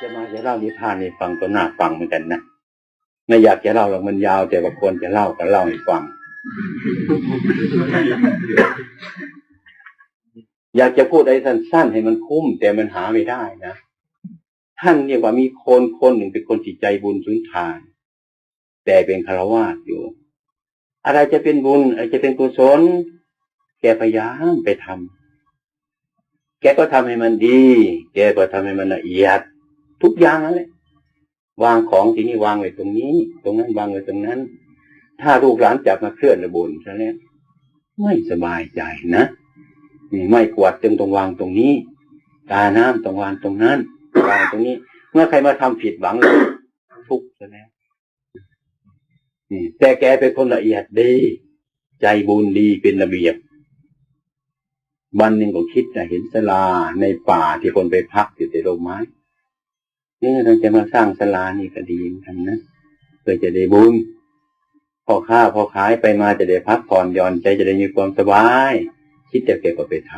จะมาจะเล่านิทานให้ฟังก็น่าฟังเหมือนกันนะไม่อยากจะเล่าหรอกมันยาวแต่ว่าควรจะเล่าก็เล่าให้ฟัง อยากจะพูดอะไรสั้นๆให้มันคุ้ม แต่มันหาไม่ได้นะท่านเรียกว่ามีคนคนหนึ่งเป็นคนจิตใจบุญสุนทาน แต่เป็นคารวาสอยู่ อะไรจะเป็นบุญอะไรจะเป็นกุศลแกพยายามไปทำแกก็ทำให้มันดี แกก็ทำให้มันละเอียด ทุกอย่างนั่นแหละวางของที่นี่วางไว้ตรงนี้ ตรงนั้นวางไว้ตรงนั้น ถ้าลูกหลานจับมาเคลื่อนระบุญซะแล้วไม่สบายใจนะนี่ไม่กวาดจึงต้องวางตรงนี้ ตาน้ำต้องวางตรงนั้นวางตรงนี้ เมื่อใครมาทำผิดหวังเลยทุกข์ซะแล้วนี่แต่แกเป็นคนละเอียดดี ใจบุญดีเป็นระเบียบวันหนึ่งก็คิดจะเห็นสลาในป่าที่คนไปพักอยู่ในร่มไม้ นี่เราจะมาสร้างสลานี่ก็ดีเหมือนกันนะเพื่อจะได้บุญพอค้าพอขายไปมาจะได้พักผ่อนหย่อนใจจะได้มีความสบาย คิดจะเก็บก็ไปท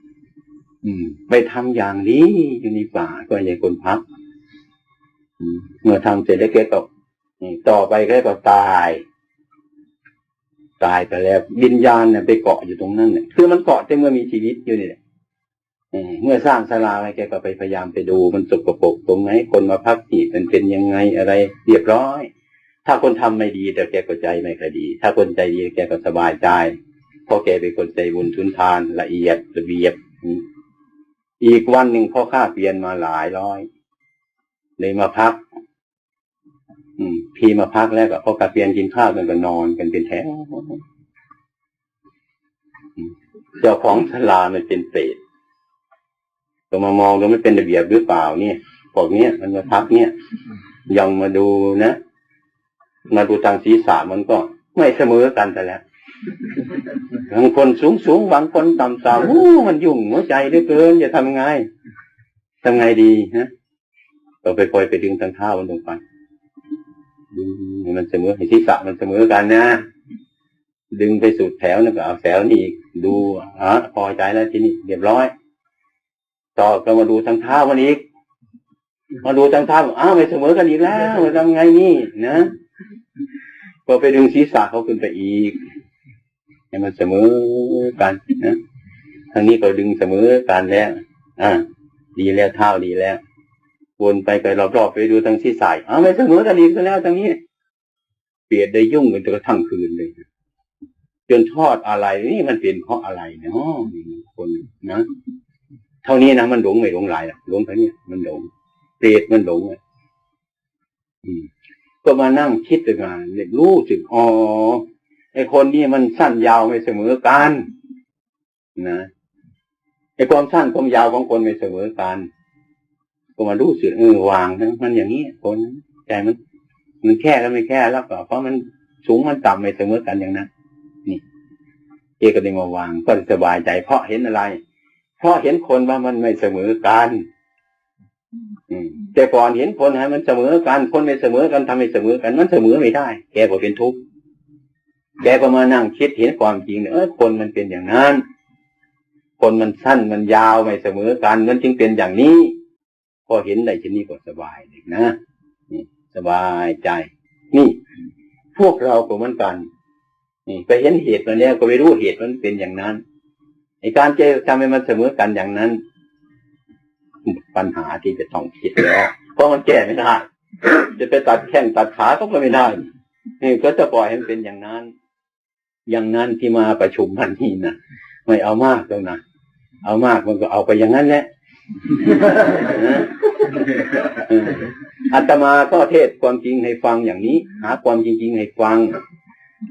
ำอืม ไปทำอย่างนี้อยู่ในป่าก็ยังคนพักเมื่อทำเสร็จแล้วแกก็อืมต่อไปแกก็ตาย ตายไปแล้ววิญญาณเนี่ยไปเกาะอยู่ตรงนั้นเนี่ยคือมันเกาะแต่เมื่อมีชีวิตอยู่นี่แหละ เมื่อสร้างศาลาอะไรแกก็ไปพยายามไปดูมันสกปรกตรงไหนคนมาพักที่มันเป็นยังไงอะไรเรียบร้อย ถ้าคนทำไม่ดีแต่แกก็ใจไม่ค่อยดี ถ้าคนใจดีแกก็สบายใจเพราะแกเป็นคนใจบุญทุนทานละเอียดระเบียบอีกวันหนึ่งพ่อข้าเปลี่ยนมาหลายร้อยเลยมาพัก อืม พี่มาพักแล้วก็พ่อกลับเปลี่ยนกินข้าวกันก็นอนกันเป็นแถวเจ้าของศาลามันเป็นเปรต ก็มามองดูไม่เป็นระเบียบหรือเปล่าเนี่ยพวกเนี้ยมันมาพักเนี่ยยังมาดูนะมาดูทางศีรษะมันก็ไม่เสมอกันแต่แล้วบางคนสูงสูงบางคนต่ำต่ำโอ้มันยุ่งหัวใจเหลือเกินจะทำไงทำไงดีนะเราไปคอยไปดึงทางเท้ามันลงไปดึงมันเสมอให้ศีรษะมันเสมอกันนะดึงไปสุดแถวนั่นก็เอาแถวนี้อีกดูอ๋อพอใจแล้วทีนี้เรียบร้อย ต่อก็มาดูทางเท้ามันอีก มาดูทางเท้าอ้าวไม่เสมอกันอีกแล้วทำไงนี่นะก็ไปดึงศีรษะเขาขึ้นไปอีกให้มันเสมอกันนะทางนี้ก็ดึงเสมอกันแล้วอ่าดีแล้วเท้าดีแล้ววนไปไปรอบๆไปดูทางศีรษะอ้าวไม่เสมอกันอีกแล้วทางนี้ เปลี่ยนได้ยุ่งกันจนกระทั่งคืนเลยจนทอดอะไรนี่มันเป็นเพราะอะไรเนาะคนนะ เท่านี้นะมันหลงไม่หลงหลายหลงเท่านี้มันหลงเปรตมันหลงอะก็มานั่งคิดด้วยกันเรียนรู้ถึงอ๋อไอคนนี้มันสั้นยาวไม่เสมอกันนะไอความสั้นความยาวของคนไม่เสมอกันก็มารู้สึกเออวางนะมันอย่างนี้คนใจมันมันแค่แล้วไม่แค่แล้วก็เพราะมันสูงมันต่ำไม่เสมอกันอย่างนั้นนี่เอก็ได้มาวางก็สบายใจเพราะเห็นอะไร ราะเห็นคนว่ามันไม่เสมอกันแต่ก่อนเห็นคนให้มันเสมอกัน คนไม่เสมอกันทำให้เสมอกัน มันเสมอไม่ได้ แกก็เป็นทุกข์แกก็มานั่งคิดเห็นความจริงเออคนมันเป็นอย่างนั้น คนมันสั้นมันยาวไม่เสมอกัน มันจึงเป็นอย่างนี้ พอเห็นได้ชนี้ก็สบายเลยนะนี่สบายใจ นี่ พวกเราก็เหมือนกันนี่ไปเห็นเหตุมันแล้วก็ไม่รู้เหตุมันเป็นอย่างนั้น ไอการเจอทำให้มันเสมอกันอย่างนั้น ปัญหาที่จะต้องคิดแล้วเพราะมันแก้ไม่ได้จะไปตัดแข้งตัดขาก็ไม่ได้นี่ก็จะปล่อยให้มันเป็นอย่างนั้น อย่างนั้นที่มาประชุมมันนี่นะไม่เอามากแล้วนะเอามากมันก็เอาไปอย่างนั้นแหละอออาตมาก็เทศความจริงให้ฟังอย่างนี้ หาความจริงๆให้ฟัง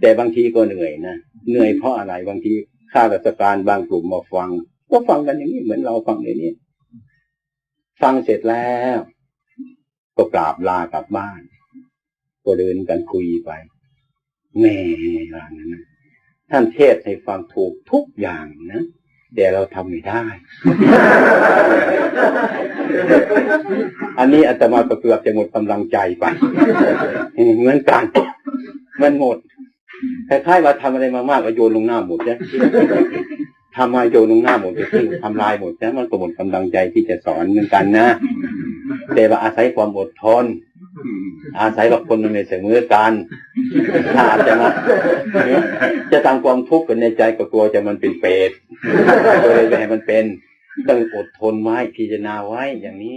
แต่บางทีก็เหนื่อยนะเหนื่อยเพราะอะไรบางที ข้าราชการบางกลุ่มมาฟัง ก็ฟังกันอย่างนี้เหมือนเราฟังในนี้ ฟังเสร็จแล้ว ก็กราบลากลับบ้าน ก็เดินกันคุยไปแหม่ว่างั้นนะท่านเทศให้ฟังถูกทุกอย่างนะแต่เราทำไม่ได้ อันนี้อาตมาก็เกือบจะหมดกำลังใจไป เหมือนกัน มันหมด คล้ายๆว่าทำอะไรมามากก็โยนลงหน้าหมดใช่ทำมาโยนลงหน้าหมดจะทิ้งทำลายหมดใช่มันก็หมดกำลังใจที่จะสอนเหมือนกันนะแต่ว่าอาศัยความอดทน อาศัยว่าคนมันไม่เสมอกันถ้าอาจจะมาจะทำความทุกข์กันในใจก็กลัวจะมันเป็นเปรตก็เลยไม่ให้มันเป็นต้องอดทนไว้พิจารณาไว้อย่างนี้